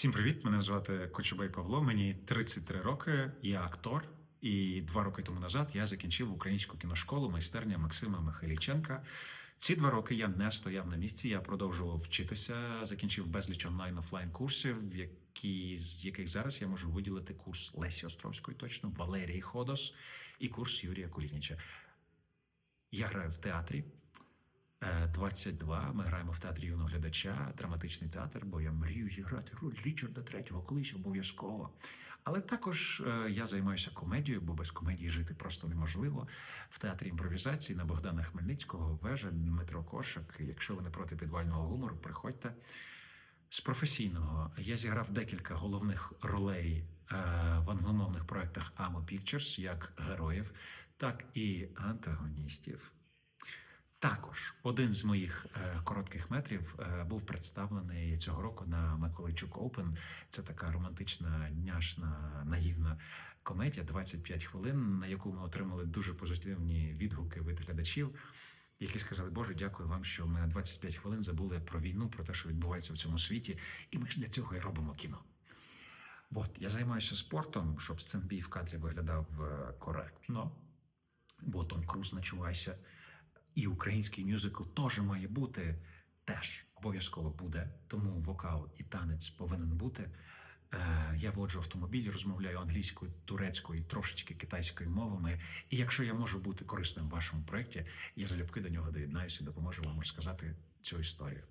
Всім привіт! Мене звати Кочубей Павло. Мені 33 роки. Я актор. І два роки тому назад я закінчив українську кіношколу майстерня Максима Михайліченка. Ці два роки я не стояв на місці. Я продовжував вчитися, закінчив безліч онлайн офлайн курсів, які з яких зараз я можу виділити курс Лесі Островської, точно Валерії Ходос і курс Юрія Кулініча. Я граю в театрі. Е, 22. Ми граємо в театрі юного глядача, драматичний театр, бо я мрію зіграти роль Річарда Третього колись обов'язково. Але також е, я займаюся комедією, бо без комедії жити просто неможливо. В театрі імпровізації на Богдана Хмельницького, вежа Дмитро Кошик. Якщо ви не проти підвального гумору, приходьте. З професійного я зіграв декілька головних ролей е, в англомовних проєктах Amo Pictures, як героїв, так і антагоністів. Також один з моїх е, коротких метрів е, був представлений цього року на Миколайчук Open. Це така романтична, няшна, наївна комедія 25 хвилин, на яку ми отримали дуже позитивні відгуки від глядачів, які сказали, Боже, дякую вам, що ми на 25 хвилин забули про війну, про те, що відбувається в цьому світі, і ми ж для цього і робимо кіно. От я займаюся спортом, щоб сценбій в кадрі виглядав е, коректно, бо Том Круз начувайся. І український мюзикл теж має бути, теж обов'язково буде. Тому вокал і танець повинен бути. Е, Я воджу автомобіль, розмовляю англійською, турецькою, трошечки китайською мовами. І якщо я можу бути корисним в вашому проєкті, я залюбки до нього доєднаюся і допоможу вам розказати цю історію.